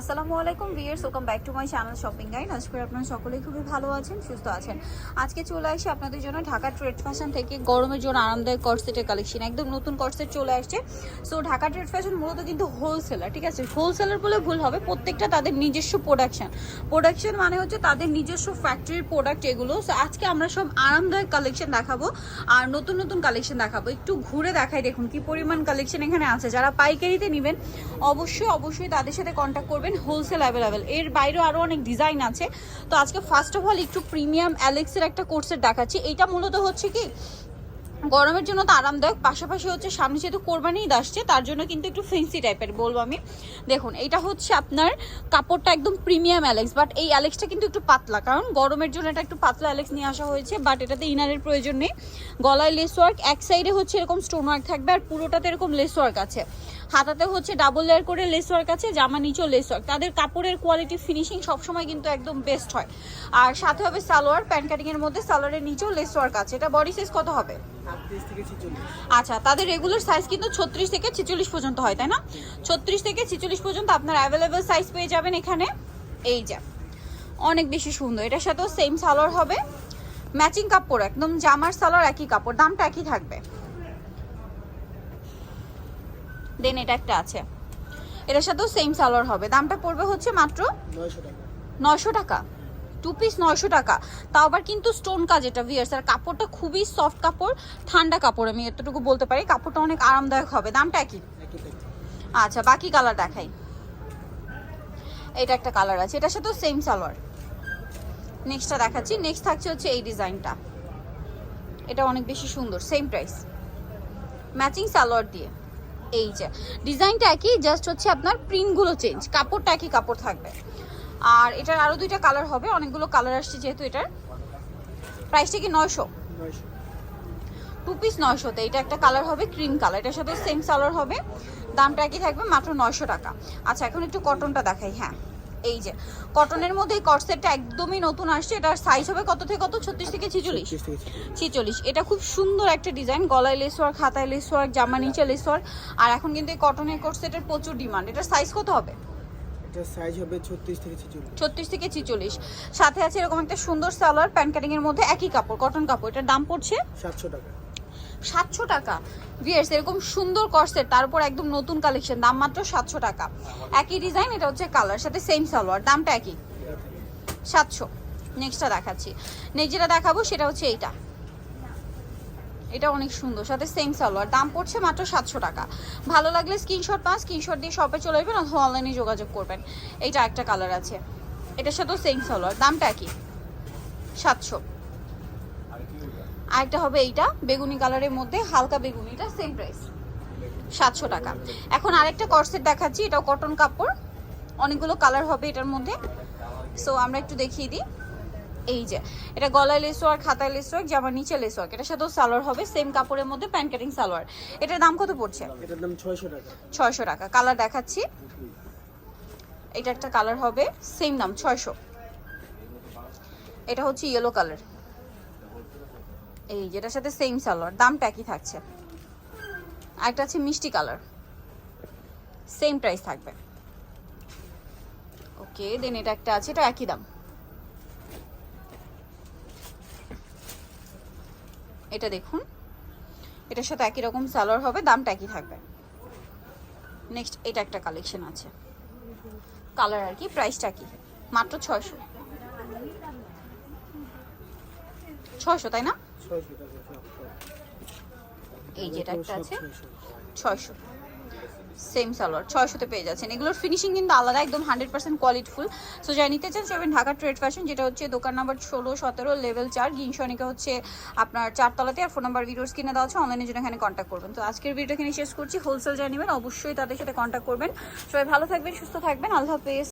আসসালামু আলাইকুম viewers welcome back to my channel shopping guide. আজ করে আপনারা সকলেই খুবই ভালো আছেন, সুস্থ আছেন। আজকে চলে আসি আপনাদের জন্য ঢাকা ট্রেড ফ্যাশন থেকে গরমের জন্য আরামদায়ক কর্সেটের কালেকশন। একদম নতুন কর্সেট চলে আসছে। সো ঢাকা ট্রেড ফ্যাশন মূলত কিন্তু হোলসেলার ঠিক আছে? হোলসেলার বলে ভুল হবে, প্রত্যেকটা তাদের নিজস্ব প্রোডাকশন প্রোডাকশন মানে হচ্ছে তাদের নিজস্ব ফ্যাক্টরির প্রোডাক্ট এগুলো। সো আজকে আমরা সব আরামদায়ক কালেকশন দেখাবো আর নতুন নতুন কালেকশন দেখাবো। একটু ঘুরে দেখাই দেখুন কি পরিমাণ কালেকশন এখানে আছে। যারা পাইকারিতে নেবেন, অবশ্যই অবশ্যই তাদের সাথে কন্ট্যাক্ট করবেন হোলসেল অ্যাভেলেবেল এর বাইরেও আরও অনেক ডিজাইন আছে। তো আজকে ফার্স্ট অফ অল একটু প্রিমিয়াম অ্যালেক্সের একটা কোর্সের দেখাচ্ছি। এইটা মূলত হচ্ছে কি, গরমের জন্য তো আরামদায়ক, পাশাপাশি হচ্ছে সামনে যেহেতু কোরবানি ঈদ আসছে, তার জন্য কিন্তু একটু ফেন্সি টাইপের বলব আমি। দেখুন, এটা হচ্ছে আপনার কাপড়টা একদম প্রিমিয়াম অ্যালেক্স বাট এই অ্যালেক্সটা কিন্তু একটু পাতলা, কারণ গরমের জন্য এটা একটু পাতলা অ্যালেক্স নিয়ে আসা হয়েছে বাট এটাতে ইনারের প্রয়োজন নেই। গলায় লেস ওয়ার্ক এক সাইডে হচ্ছে এরকম স্টোন ওয়ার্ক থাকবে, আর পুরোটাতে এরকম লেস ওয়ার্ক আছে। হাতাতে হচ্ছে ডাবল লেয়ার করে লেস ওয়ার্ক আছে জামা নিচেও লেস ওয়ার্ক তাদের কাপড়ের কোয়ালিটি ফিনিশিং সবসময় কিন্তু একদম বেস্ট হয়। আর সাথে হবে সালোয়ার প্যান্ট কাটিং এর মধ্যে সালোয়ারের নিচেও লেস ওয়ার্ক আছে। এটা বডি সাইজ কত হবে? আচ্ছা তাদের রেগুলার সাইজ কিন্তু ছত্রিশ থেকে ছেচল্লিশ পর্যন্ত হয় তাই না? ছত্রিশ থেকে ছেচল্লিশ পর্যন্ত আপনার অ্যাভেলেবেল সাইজ পেয়ে যাবেন এখানে। এই যে অনেক বেশি সুন্দর। এটার সাথেও সেম সালোয়ার হবে। ম্যাচিং কাপড় একদম জামার সালোয়ার একই কাপড়। দামটা একই থাকবে। দেন এটা একটা আছে। এটার সাথেও সেম সালোয়ার হবে। দামটা পড়বে হচ্ছে মাত্র নয়শো টাকা। টু পিস নয়শো টাকা। তাও আবার কিন্তু স্টোন কাজ এটা ভিয়ার্স আর কাপড়টা খুবই সফট কাপড় ঠান্ডা কাপড় আমি এতটুকু বলতে পারি। কাপড়টা অনেক আরামদায়ক হবে। দামটা একই। আচ্ছা বাকি কালার দেখাই। এটা একটা কালার আছে। এটার সাথেও সেম সালোয়ার নেক্সটটা দেখাচ্ছি। নেক্সট থাকছে হচ্ছে এই ডিজাইনটা এটা অনেক বেশি সুন্দর। সেম প্রাইস ম্যাচিং সালোয়ার দিয়ে। এই যে ডিজাইনটা একই জাস্ট হচ্ছে আপনার প্রিন্টগুলো চেঞ্জ কাপড়টা একই কাপড় থাকবে। আর এটার আরও দুইটা কালার হবে অনেকগুলো কালার আসছে যেহেতু এটার। প্রাইসটা কি নয়শো? টু পিস নয়শোতে এটা একটা কালার হবে ক্রিম কালার এটার সাথে সেম কালার হবে। দামটা একই থাকবে মাত্র নয়শো টাকা। আচ্ছা এখন একটু কটনটা দেখাই হ্যাঁ। এই যে কটনের মধ্যে এই কটসেটটা একদমই নতুন আসছে। এটার সাইজ হবে কত থেকে কত? ছত্রিশ থেকে ছিচল্লিশ? ছেচল্লিশ। এটা খুব সুন্দর একটা ডিজাইন গলায় লেস ওয়ার্ক হাতায় লেস ওয়ার্ক জামা নিচে লেস ওয়ার্ক আর এখন কিন্তু এই কটনের কোটসেটের প্রচুর ডিমান্ড এটার সাইজ কত হবে? এটার সাইজ হবে ছত্রিশ থেকে ছেচল্লিশ। ছত্রিশ থেকে ছিচল্লিশ। সাথে আছে এরকম একটা সুন্দর সালোয়ার প্যান্ট কাটিং এর মধ্যে একই কাপড় কটন কাপড়। এটার দাম পড়ছে? সাতশো টাকা। সাতশো টাকা। ভিয়ার্স এরকম সুন্দর কর্সেট তার উপর একদম নতুন কালেকশন দাম মাত্র সাতশো টাকা। একই ডিজাইন এটা হচ্ছে কালার সাথে সেম সালোয়ার, দামটা একই। সাতশো। নেক্সটটা দেখাচ্ছি। নেক্সট যেটা দেখাবো, সেটা হচ্ছে এইটা। এটা অনেক সুন্দর, সাথে সেম সালোয়ার, দাম পড়ছে মাত্র সাতশো টাকা। ভালো লাগলে স্ক্রিনশট পান স্ক্রিনশট দিয়ে শপে চলে যাবেন অথবা অনলাইনে যোগাযোগ করবেন। এইটা একটা কালার আছে। এটার সাথেও সেম সালোয়ার, দামটা একই। সাতশো। আরেকটা হবে এইটা বেগুনি কালারের মধ্যে হালকা বেগুনিটা সেম প্রাইস সাতশো টাকা। এখন আরেকটা কর্সেট দেখাচ্ছি এটাও কটন কাপড়। অনেকগুলো কালার হবে এটার মধ্যে। সো আমরা একটু দেখিয়ে দিই। এই যে এটা গলায় লেস ওয়ার্ক খাতায় লেস ওয়ার্ক জামার নিচে লেস ওয়ার্ক এটার সাথেও সালোয়ার হবে সেম কাপড়ের মধ্যে প্যান্ট কাটিং সালোয়ার। এটার দাম কত পড়ছে? এটার দাম ছয়শো টাকা। ছয়শো টাকা। কালার দেখাচ্ছি। এটা একটা কালার হবে সেম দাম ছয়শো। এটা হচ্ছে ইয়েলো কালার এই যেটার সাথে সেম সালোয়ার দামটা একই থাকছে। আরেকটা আছে মিষ্টি কালার সেম প্রাইস থাকবে। ওকে দেন এটা একটা আছে, এটা একই দাম। এটা দেখুন, এটার সাথে একই রকম সালোয়ার হবে, দামটা একই থাকবে। নেক্সট এটা একটা কালেকশন আছে। কালার আর কি প্রাইসটা কি? মাত্র ছয়শো। ছয়শো তাই না? এই যেটা একটা আছে ছয়শো। সেম সালোয়ার ছয়শোতে পেয়ে যাচ্ছেন। এগুলোর ফিনিশিং কিন্তু আলাদা একদম হান্ড্রেড পার্সেন্ট কোয়ালিটিফুল সো যাই নিতে চান সেভেন ঢাকা ট্রেড ফ্যাশন যেটা হচ্ছে দোকান নাম্বার ষোলো সতেরো লেভেল চার। গিনসনিকা হচ্ছে আপনার চারতলাতে আর ফোন নাম্বার ভিডিওস কিনে দেওয়া আছে। অনলাইনের জন্য এখানে কন্ট্যাক্ট করবেন। তো আজকের ভিডিও এখানে শেষ করছি। হোলসেল জানিবেন অবশ্যই তাদের সাথে কন্ট্যাক্ট করবেন। সবাই ভালো থাকবেন সুস্থ থাকবেন। আল্লাহ হাফেজ।